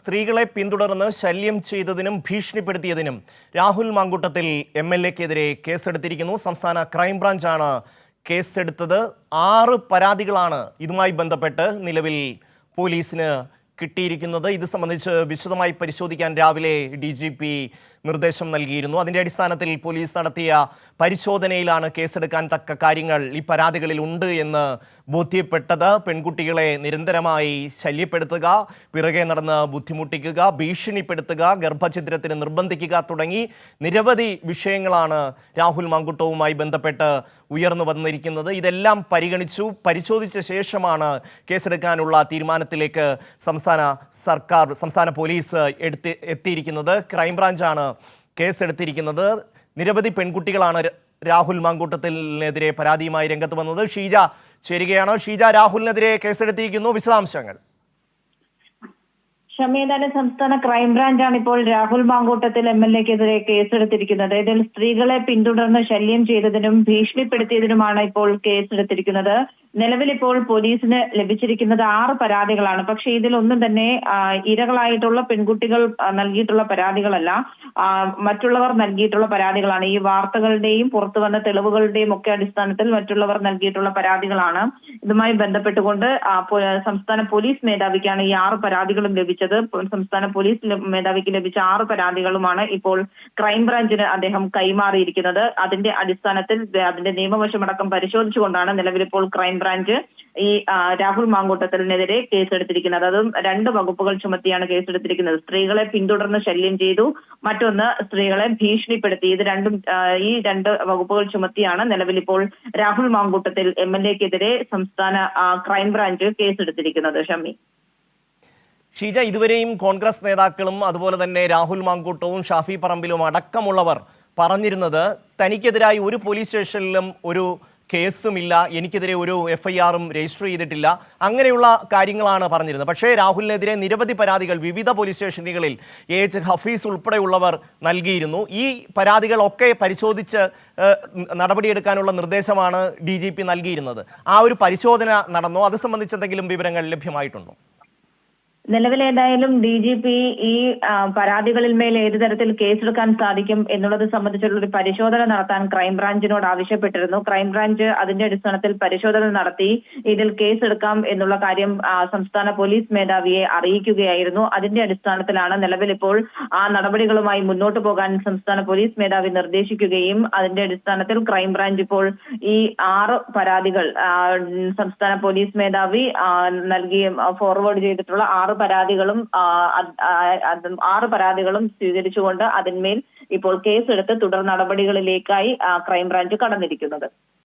സ്ത്രീകളെ പിന്തുടർന്ന് ശല്യം ചെയ്തതിനും ഭീഷണിപ്പെടുത്തിയതിനും രാഹുൽ മാങ്കൂട്ടത്തിൽ എം എൽ എക്കെതിരെ കേസെടുത്തിരിക്കുന്നു. സംസ്ഥാന ക്രൈംബ്രാഞ്ചാണ് കേസെടുത്തത്. ആറ് പരാതികളാണ് ഇതുമായി ബന്ധപ്പെട്ട് നിലവിൽ പോലീസിന് കിട്ടിയിരിക്കുന്നത്. ഇത് സംബന്ധിച്ച് വിശദമായി പരിശോധിക്കാൻ രാവിലെ ഡി ജി പി നിർദ്ദേശം നൽകിയിരുന്നു. അതിന്റെ അടിസ്ഥാനത്തിൽ പോലീസ് നടത്തിയ പരിശോധനയിലാണ് കേസെടുക്കാൻ തക്ക കാര്യങ്ങൾ ഈ പരാതികളിൽ ഉണ്ട് എന്ന് ബോധ്യപ്പെട്ടത്. പെൺകുട്ടികളെ നിരന്തരമായി ശല്യപ്പെടുത്തുക പിറകെ നടന്ന് ബുദ്ധിമുട്ടിക്കുക ഭീഷണിപ്പെടുത്തുക ഗർഭഛിദ്രത്തിന് നിർബന്ധിക്കുക തുടങ്ങി നിരവധി വിഷയങ്ങളാണ് രാഹുൽ മാങ്കുട്ടവുമായി ബന്ധപ്പെട്ട് ഉയർന്നു വന്നിരിക്കുന്നത്. ഇതെല്ലാം പരിഗണിച്ചു. പരിശോധിച്ച ശേഷമാണ് കേസെടുക്കാനുള്ള തീരുമാനത്തിലേക്ക് സംസ്ഥാന സർക്കാർ സംസ്ഥാന പോലീസ് എടുത്തി എത്തിയിരിക്കുന്നത്. ക്രൈംബ്രാഞ്ചാണ് കേസെടുത്തിരിക്കുന്നത്. നിരവധി പെൺകുട്ടികളാണ് രാഹുൽ മാങ്കൂട്ടത്തിനെതിരെ പരാതിയുമായി രംഗത്ത് വന്നത്. ഷീജ ചേരുകയാണ്? ഷീജ രാഹുലിനെതിരെ കേസെടുത്തിരിക്കുന്നു. വിശദാംശങ്ങൾ. ഷമീദാന്റെ സംസ്ഥാന ക്രൈംബ്രാഞ്ചാണ് ഇപ്പോൾ രാഹുൽ മാങ്കൂട്ടത്തിൽ എം എൽ എക്കെതിരെ കേസെടുത്തിരിക്കുന്നത്. ഇതിൽ സ്ത്രീകളെ പിന്തുടർന്ന് ശല്യം ചെയ്തതിനും ഭീഷണിപ്പെടുത്തിയതിനുമാണ് ഇപ്പോൾ കേസെടുത്തിരിക്കുന്നത്. നിലവിൽ ഇപ്പോൾ പോലീസിന് ലഭിച്ചിരിക്കുന്നത് ആറ് പരാതികളാണ്. പക്ഷേ ഇതിലൊന്നും തന്നെ ഇരകളായിട്ടുള്ള പെൺകുട്ടികൾ നൽകിയിട്ടുള്ള പരാതികളല്ല. മറ്റുള്ളവർ നൽകിയിട്ടുള്ള പരാതികളാണ്. ഈ വാർത്തകളുടെയും പുറത്തു വന്ന തെളിവുകളുടെയും ഒക്കെ അടിസ്ഥാനത്തിൽ മറ്റുള്ളവർ നൽകിയിട്ടുള്ള പരാതികളാണ്. ഇതുമായി ബന്ധപ്പെട്ടുകൊണ്ട് സംസ്ഥാന പോലീസ് മേധാവിക്കാണ് ഈ ആറ് പരാതികളും ലഭിച്ചത്. സംസ്ഥാന പോലീസ് മേധാവിക്ക് ലഭിച്ച ആറ് പരാതികളുമാണ് ഇപ്പോൾ ക്രൈംബ്രാഞ്ചിന് അദ്ദേഹം കൈമാറിയിരിക്കുന്നത്. അതിന്റെ അടിസ്ഥാനത്തിൽ അതിന്റെ നിയമവശമടക്കം പരിശോധിച്ചുകൊണ്ടാണ് നിലവിൽ ഇപ്പോൾ ക്രൈംബ്രാഞ്ച് ഈ രാഹുൽ മാങ്കൂട്ടത്തിനെതിരെ കേസെടുത്തിരിക്കുന്നത്. അതും രണ്ട് വകുപ്പുകൾ ചുമത്തിയാണ് കേസെടുത്തിരിക്കുന്നത്. സ്ത്രീകളെ പിന്തുടർന്ന് ശല്യം ചെയ്തു. മറ്റൊന്ന് സ്ത്രീകളെ ഭീഷണിപ്പെടുത്തി. ഇത് രണ്ടും ഈ രണ്ട് വകുപ്പുകൾ ചുമത്തിയാണ് നിലവിൽ ഇപ്പോൾ രാഹുൽ മാങ്കൂട്ടത്തിൽ എം എൽ എക്കെതിരെ സംസ്ഥാന ക്രൈംബ്രാഞ്ച് കേസെടുത്തിരിക്കുന്നത്. ഷമി ഷീജ ഇതുവരെയും കോൺഗ്രസ് നേതാക്കളും അതുപോലെ തന്നെ രാഹുൽ മാങ്കൂട്ടവും ഷാഫി പറമ്പിലും അടക്കമുള്ളവർ പറഞ്ഞിരുന്നത് തനിക്കെതിരായി ഒരു പോലീസ് സ്റ്റേഷനിലും ഒരു കേസുമില്ല. എനിക്കെതിരെ ഒരു എഫ് ഐ ആറും രജിസ്റ്റർ ചെയ്തിട്ടില്ല. അങ്ങനെയുള്ള കാര്യങ്ങളാണ് പറഞ്ഞിരുന്നത്. പക്ഷേ രാഹുലിനെതിരെ നിരവധി പരാതികൾ വിവിധ പോലീസ് സ്റ്റേഷനുകളിൽ എ എച്ച് ഹഫീസ് ഉൾപ്പെടെയുള്ളവർ നൽകിയിരുന്നു. ഈ പരാതികളൊക്കെ പരിശോധിച്ച് നടപടിയെടുക്കാനുള്ള നിർദ്ദേശമാണ് ഡി ജി പി നൽകിയിരുന്നത്. ആ ഒരു പരിശോധന നടന്നോ? അത് സംബന്ധിച്ച് എന്തെങ്കിലും വിവരങ്ങൾ ലഭ്യമായിട്ടുണ്ടോ? നിലവിൽ ഏതായാലും ഡി ജി പി ഈ പരാതികളിൽ മേൽ ഏത് തരത്തിൽ കേസെടുക്കാൻ സാധിക്കും എന്നുള്ളത് സംബന്ധിച്ചുള്ള ഒരു പരിശോധന നടത്താൻ ക്രൈംബ്രാഞ്ചിനോട് ആവശ്യപ്പെട്ടിരുന്നു. ക്രൈംബ്രാഞ്ച് അതിന്റെ അടിസ്ഥാനത്തിൽ പരിശോധന നടത്തി ഇതിൽ കേസെടുക്കാം എന്നുള്ള കാര്യം സംസ്ഥാന പോലീസ് മേധാവിയെ അറിയിക്കുകയായിരുന്നു. അതിന്റെ അടിസ്ഥാനത്തിലാണ് നിലവിൽ ഇപ്പോൾ ആ നടപടികളുമായി മുന്നോട്ട് പോകാൻ സംസ്ഥാന പോലീസ് മേധാവി നിർദ്ദേശിക്കുകയും അതിന്റെ അടിസ്ഥാനത്തിൽ ക്രൈംബ്രാഞ്ച് ഇപ്പോൾ ഈ ആറ് പരാതികൾ സംസ്ഥാന പോലീസ് മേധാവി നൽകി ഫോർവേഡ് ചെയ്തിട്ടുള്ള ആറ് പരാതികളും ആ, അത്- ആ, അത് ആറ് പരാതികളും സ്വീകരിച്ചുകൊണ്ട് അതിന്മേൽ ഇപ്പോൾ കേസെടുത്ത് തുടർ നടപടികളിലേക്കായി ക്രൈംബ്രാഞ്ച് കടന്നിരിക്കുന്നത്.